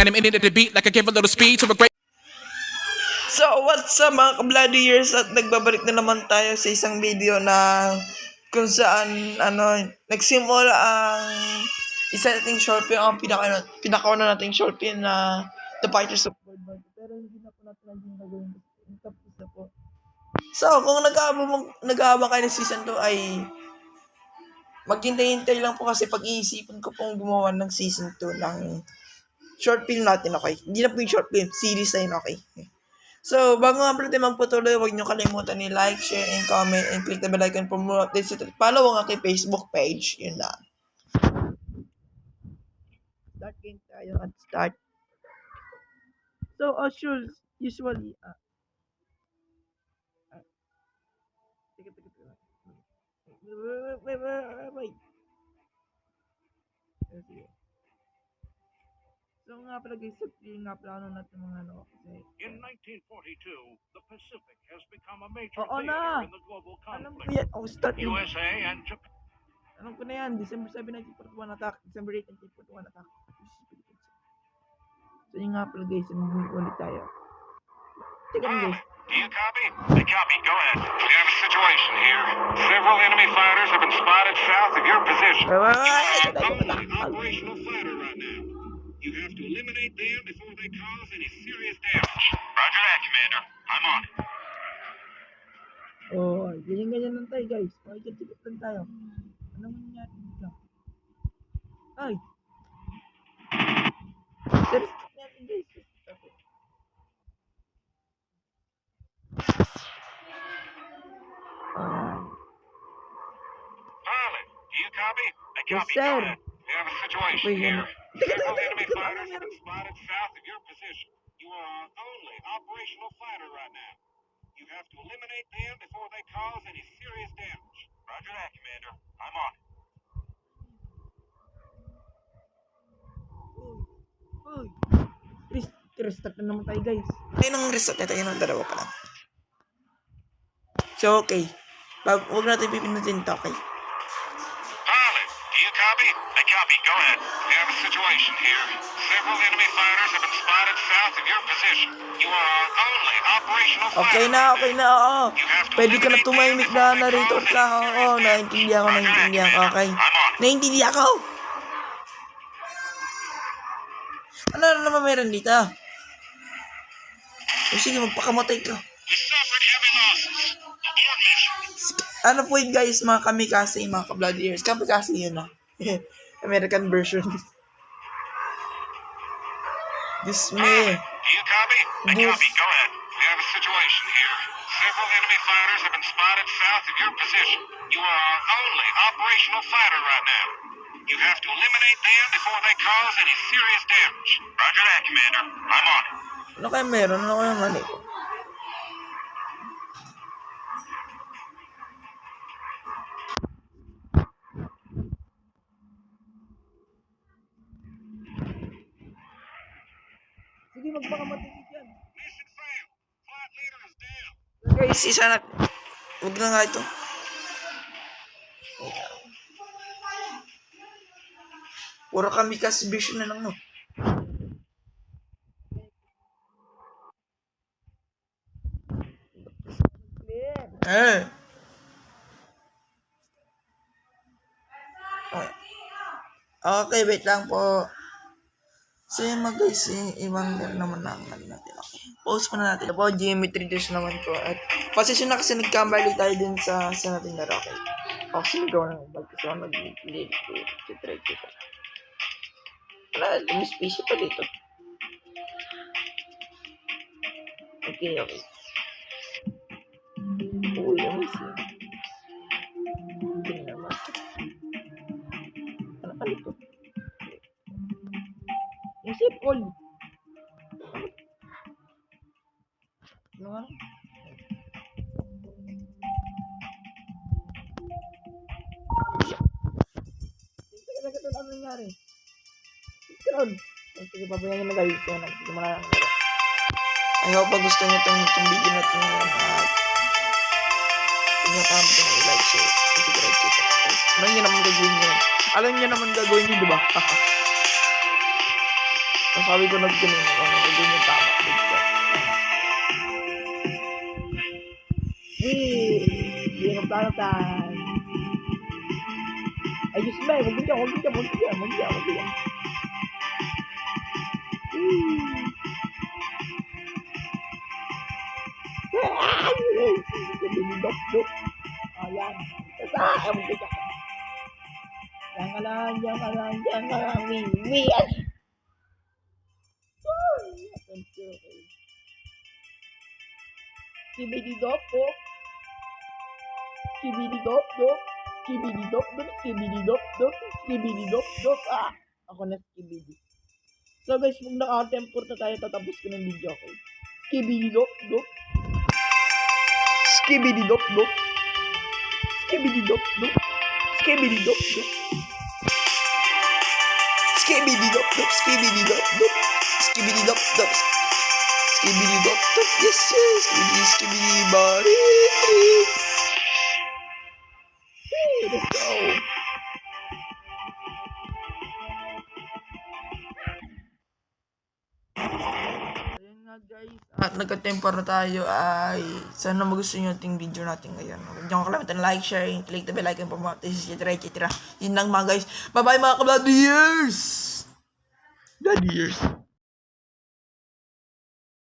and I'm in it at the beat like I give a little speed to a great. So, what's up mga ka-bloody years at nagbabalik na naman tayo sa isang video na kung saan ano, nagsimula ang isa nating short film, ang pinaka, pinakauna nating short film na The Fighters of World War. Pero hindi na po natin naging gagawin. Tapos na po. So, kung nag-aabang kayo ng season 2 ay maghintay-hintay lang po kasi pag-iisipan ko pong gumawa ng season 2 ng short film natin, okay? Hindi na po yung short film, series na yun, okay? So, bago nga pala magpatuloy, huwag niyo kalimutan ni like, share, and comment, and click the bell icon for more updates. At follow ang aking Facebook page. Yun lang. Start game tayo at start. So, as usual, usually, teka, teka. Wait, wait, wait, wait, wait. Ah, sige. So nga pala guys, sabihin nga pala ano natin mga ano kasi In 1942, the Pacific has become a major Oo na. in the global Alam ko conflict. yan. Oh, start yun. USA and Japan. Alam ko na yan. December 7, 1941 attack. December 8, 1941 attack. So yun nga pala guys. Mag- ulit tayo. Teka lang guys. Do you copy? I copy. Go ahead. We have a situation here. Several enemy fighters have been spotted south of your position. Wait, wait, wait, operational fighter right now. You have to eliminate them before they cause any serious damage. Roger that, Commander. I'm on it. Oh, ganyan-ganyan lang tayo guys. Pakikit-tikit lang tayo. Ano mangyayari dito? Ay! Serious natin guys. Pilot, do you copy? I Yes, copy. sir. We have a situation Wait, here. Ano? Several enemy fighters have been spotted south of your position. You are our only operational fighter right now. You have to eliminate them before they cause any serious damage. Roger that, Commander. I'm on it. Uy! Rest, restart na naman tayo guys. Ay, nang restart na tayo ng dalawa pa lang. So, okay. Bag, huwag natin pipinutin to, okay? Copy? I copy. Go ahead. We have a situation here. Several enemy fighters have been spotted south of your position. You are our only operational fighter. Okay na, okay na, oo. Pwede ka na tumahimik na they narito ka. Oo, naintindihan ko, naintindihan ko, okay? Naintindihan ko! Ano na naman meron dito? O sige, magpakamatay ka. Ano po yun guys, mga kamikase, mga ka-bloody ears. Kamikase yun ah. American version. This ah, me. Do you copy? I Yes. copy. Go ahead. We have a situation here. Several enemy fighters have been spotted south of your position. You are our only operational fighter right now. You have to eliminate them before they cause any serious damage. Roger that, Commander. I'm on it. Ano kaya meron? Ano kaya mali? Yan. Flight leader is down. Guys, isa na. Huwag na nga ito. Puro kami kasi vision na lang, no? Eh. Okay, wait lang po. So yun mga guys, eh, meron naman na ang ano natin. Okay. Pause muna natin. Po, geometry dash naman po. At pasensya na kasi nagkamali tayo din sa sa natin laro. Okay. Ako sinigaw ng bag kasi ako nag-delete ko. Try ko. Wala, lumispisi pa dito. Okay, okay. Yung sip all. Ano nga? Sige, talaga ito ano nangyari? Oh, sige, pabayaan nyo na guys. Yan, sige mo na lang. I hope gusto nyo itong, itong video na ito at nyo kami ito i-like, share, subscribe, kita. Alam nyo naman gagawin nyo. Alam nyo naman gagawin nyo, di ba? Nasabi ko na ganun ako. Ano ko yung tama. Hey, hirap tayo tayo. Ay, Diyos ba, huwag niya, huwag niya, huwag niya, huwag niya, huwag niya. Dok-dok. Ayan. Sasayang mo ka. Yang alang, yang alang, yang alang, win, win. Control. Skibidi-dop, dop. Skibidi-dop, dop. Skibidi-dop. Skibidi-dop. Skibidi-dop. Ah, ako na skibidi. So guys, kung naka-temper na tayo, tatapos ko ng video, okay? Skibidi-dop, dop. Skibidi-dop, dop. Skibidi-dop, dop. Skibidi-dop, dop. Skibidi-dop, dop. Skibidi-dop, dop. Skibidi-dop-dop. Skibidi-dop-dop. Skibidi-dop-dop. Skibidi-dop-dop. Skibidi-dop-dop. Skibidi-dop-dop. Yes, yes. Skibidi, skibidi, body. Hey, let's go. Ayun nga guys. At nagka-temper na tayo ay sana magustuhan nyo ating video natin ngayon. Huwag niyo kakalimutan like, share, and click the bell icon more updates, etc. etc. Yun lang mga guys. Bye bye mga ka-bloody years! Bloody years!